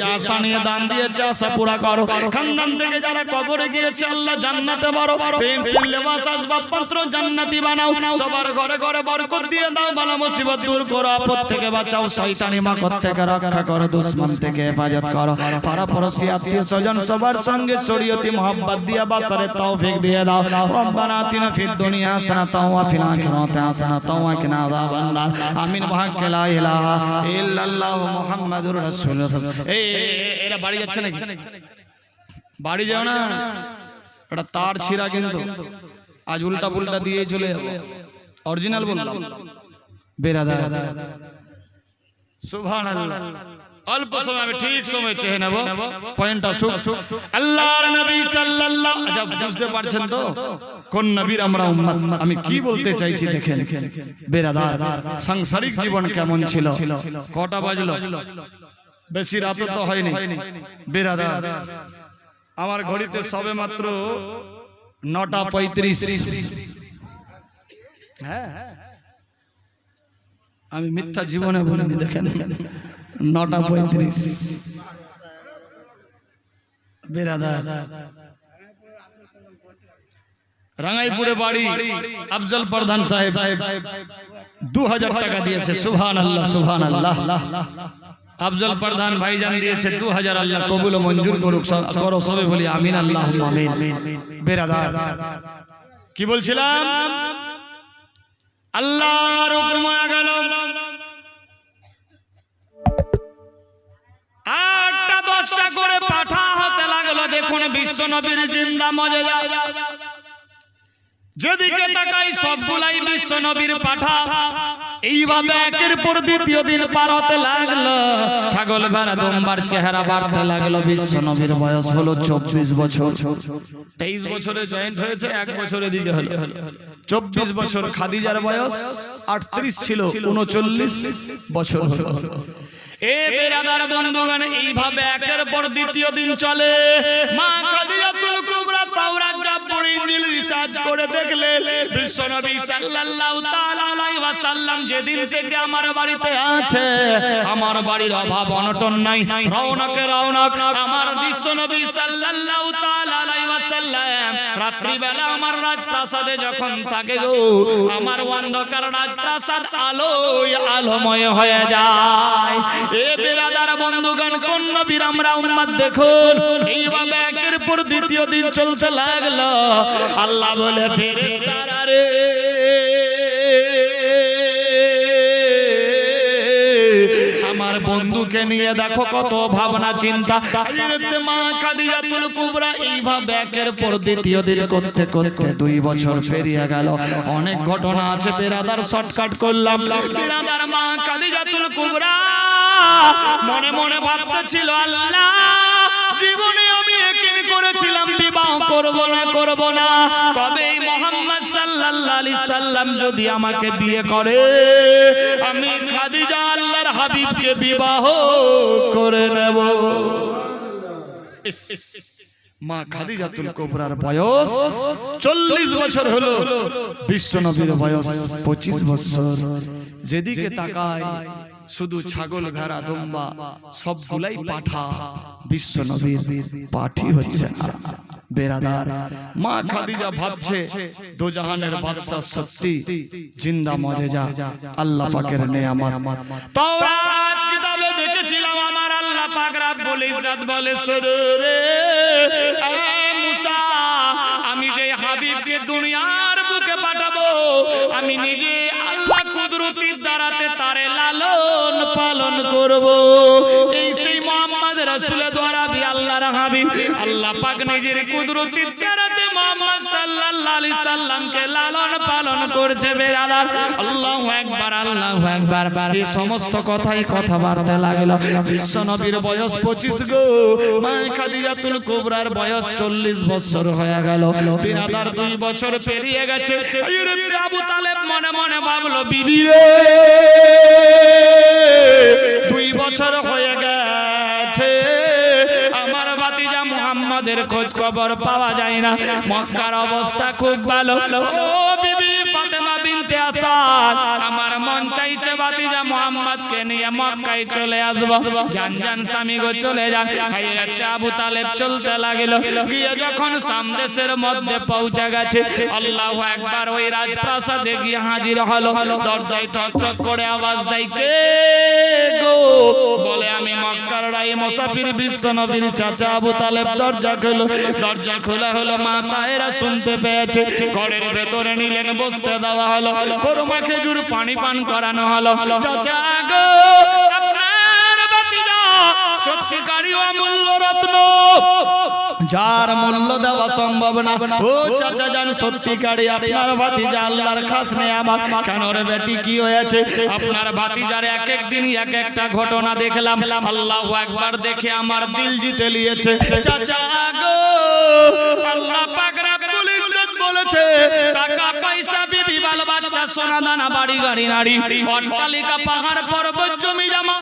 যা আশা নিয়ে দান দিয়েছে আশা পুরা করো। খানদান থেকে যারা কবরে গিয়েছে আল্লাহ জান্নাতে বড় পেন্সিল লেবাস আসবাবপত্র জান্নাতি বানাও। সবার ঘরে ঘরে বরকত দিয়ে দাও বালা মুসিবত দূর করো আপদ থেকে বাঁচাও শয়তানি মাকড় থেকে রক্ষা করো দুশমন থেকে হেফাজত করো। পাড়া পড়শি আত্মীয় স্বজন সবার সঙ্গে শরীয়তি দিয়ে বাসারে তৌফিক দিয়ে দাও। রব্বানা আতিনা ফিদ দুনিয়া হাসানাতাও ওয়া ফিল আখিরাতি হাসানাতাও ওয়া কিনা আযাবান আমিন। বিহাক্কি লা ইলাহা ইল্লাল্লাহু মুহাম্মাদুর রাসূলুল্লাহ। এই এই, এই, এরা বাড়ি যাচ্ছে নাকি? বাড়ি যাও না। এটা তার ছিঁড়া কিন্তু। আজ উল্টা পুল্টা দিয়ে চলে যাবে। অরিজিনাল বললাম। বেরাদা সুবহানাল্লাহ। অল্প সময় আমি ঠিক সময় চেয়ে নেব। পয়েন্ট আসুক আল্লাহর নবী সাল্লাল্লাহু আচ্ছা বুঝতে পারছেন তো? কোন নবীর আমরা উম্মত? আমি কি বলতে চাইছি দেখেন। বেরাদার। সাংসারিক জীবন কেমন ছিল? কটা বাজলো? বেশি রাত তো হয়নি। বেরাদার। আমার ঘড়িতে সবে মাত্র নটা পঁয়ত্রিশ। হ্যাঁ। আমি মিথ্যা জীবনে বলিনি দেখেন। নটা পঁয়ত্রিশ। বেরাদার। রাঙ্গাইপুরে বাড়ি আফজল প্রধান সাহেব। দু হাজার টাকা দিয়েছে। সুহান আল্লাহ সুহান আল্লাহ আফজল প্রধান ভাইজান দিয়েছে দু হাজার আল্লাহ কবুল মঞ্জুর করুক করো সবে বলি আমিন আল্লাহ আমিন। বেরাদার। কি বলছিলাম? আল্লাহর হুকুম গেল। আটটা দশটা করে পাঠা হতে লাগল দেখুন বিশ্ব নবীর জিন্দা মজা যায়। যেদিকে তাকাই সবগুলাই বিশ্ব নবীর পাঠা। এইভাবে একের পর দ্বিতীয় দিন পার হতে লাগল। ছাগল ভেড়া দোমবার চেহারা বাড়তে লাগল। বিশ্ব নবীর বয়স হলো চব্বিশ বছর। তেইশ বছরে জয়েন্ট হয়েছে এক বছরের দিকে হলো। চব্বিশ বছর খাদিজার বয়স আটত্রিশ ছিল উনচল্লিশ বছর হলো। এ বেরাদার বন্ধুগণ এইভাবে একের পর দ্বিতীয় দিন চলে। মা রিসার্চ করে দেখলে বিশ্বনবী সাল্লাল্লাহু তাআলা আলাইহি ওয়াসাল্লাম যেদিন থেকে আমার বাড়িতে আছে, আমার বাড়ির অভাব অনটন নাই, রওনাকে রওনাক, আমার বিশ্বনবী সাল্লাল্লাহু তাআলা ওয়াসাল্লাম রাত্রিবেলা আমার রাজপ্রাসাদে যখন থাকে গো, আমার অন্ধকার রাজপ্রাসাদ আলোয় আলোময় হয়ে যায়। এ বেরাদার বন্ধুগণ, কোন নবীর আমরা উম্মত দেখুন? এইভাবে একের পর দ্বিতীয় দিন চলতে লাগল। আল্লাহ বলে, ফেরেশতারা রে বন্ধুকে নিয়ে দেখো কত ভাবনা, চিন্তা। মা খাদিজাতুল কুবরা এইভাবে একের পর দ্বিতীয় দিন করতে করতে দুই বছর পেরিয়ে গেল। অনেক ঘটনা আছে, বেরাদার শর্টকাট করলাম। বেরাদার মা খাদিজাতুল কুবরা মনে মনে ভাবতেছিল, আল্লাহ, জীবনে আমি একিন করেছিলাম, বিবাহ করব না করব না। তবে মোহাম্মদ সাল্লাম যদি আমাকে বিয়ে করে, আমি খাদিজা আল্লাহর হাবিবকে বিবাহ করে নেব। মা কুবরার বয়স চল্লিশ বছর হলো। বিশ্ব নবীর বয়স পঁচিশ বছর। যেদিকে তাকায়, শুধু ছাগল, ভেড়া, দম্বা, সবগুলাই পাঠা। বিশ্ব নবীর পাঠি হচ্ছে বেরাদার। মা খাদিজা ভাবছে দো জাহানের বাদশা সত্যি জিন্দা আল্লাহ পাকের নেয়ামত। তাওরাত কিতাবে দেখেছিলাম আমার আল্লাহ পাক রাব্বুল ইজ্জত বলে মুসা আমি যে হাবিবকে দুনিয়ার বুকে পাঠাবো আমি নিজে আল্লাহ কুদরতির দ্বারাতে তারে লালন পালন করব। এই আল্লাহ পাক নিজের দ্বারাতে মোহাম্মদ সাল্লাল্লাহু আলাইহি সাল্লামকে লালন পালন করছে বেরাদার আল্লাহু আকবার আল্লাহু আকবার। এই সমস্ত কথাই কথাবার্তা লাগল। বিশ্ব নবীর বয়স 25 গো। মা খাদিজাতুল কুবরার বয়স 40 বছর হয়ে গেল। বিরাদার দুই বছর পেরিয়ে গেছে। আবু তালেব মনে মনে ভাবলো, বিবি রে খবর পাওয়া যায় না। মক্কার অবস্থা খুব ভালো। ও বিবি ফাতেমা বিনতে আসাদ আমার মন চাইছে মোহাম্মদকে নিয়ে মক্কায় চলে আসব। জান জান স্বামী গো চলে যান। হাইরাতে আবু তালেব চলতে লাগিল। গিয়ে যখন সামদেশের মধ্যে পৌঁছে গেছে আল্লাহু একবার ওই রাজপ্রাসাদে গিয়ে হাজির হলো। দরজায় ঠক ঠক করে আওয়াজ দেয় কে গো? বলে মুসাফির বিশ্ব নবীর চাচা আবু তালেব দরজা খুলো দরজা খোলা হলো, মা তায়েরা শুনতে পেয়েছে। ঘরের ভেতরে নিলেন, বসতে দেওয়া হলো। কোরমা খেজুর পানি পান করানো হলো। চাচা গো! সত্যিকারী অমূল্য রত্ন। যার মূল্য দেওয়া সম্ভব না। ও চাচা জান সত্যিকারী আপনার ভাতিজা আল্লাহর খাস নে আমার বেটি, কি হয়েছে? আপনার ভাতিজার এক এক একটা ঘটনা দেখলাম। আল্লাহ একবার দেখে আমার দিল জিতে নিয়েছে। চাচা গো, আল্লাহ বলেছে, টাকা, পয়সা, বিবি, বাল, বাচ্চা, সোনা, দানা, বাড়ি, গাড়ি নাড়ি অট্টালিকা, পাহাড়, পর্বত, জমি, জমা।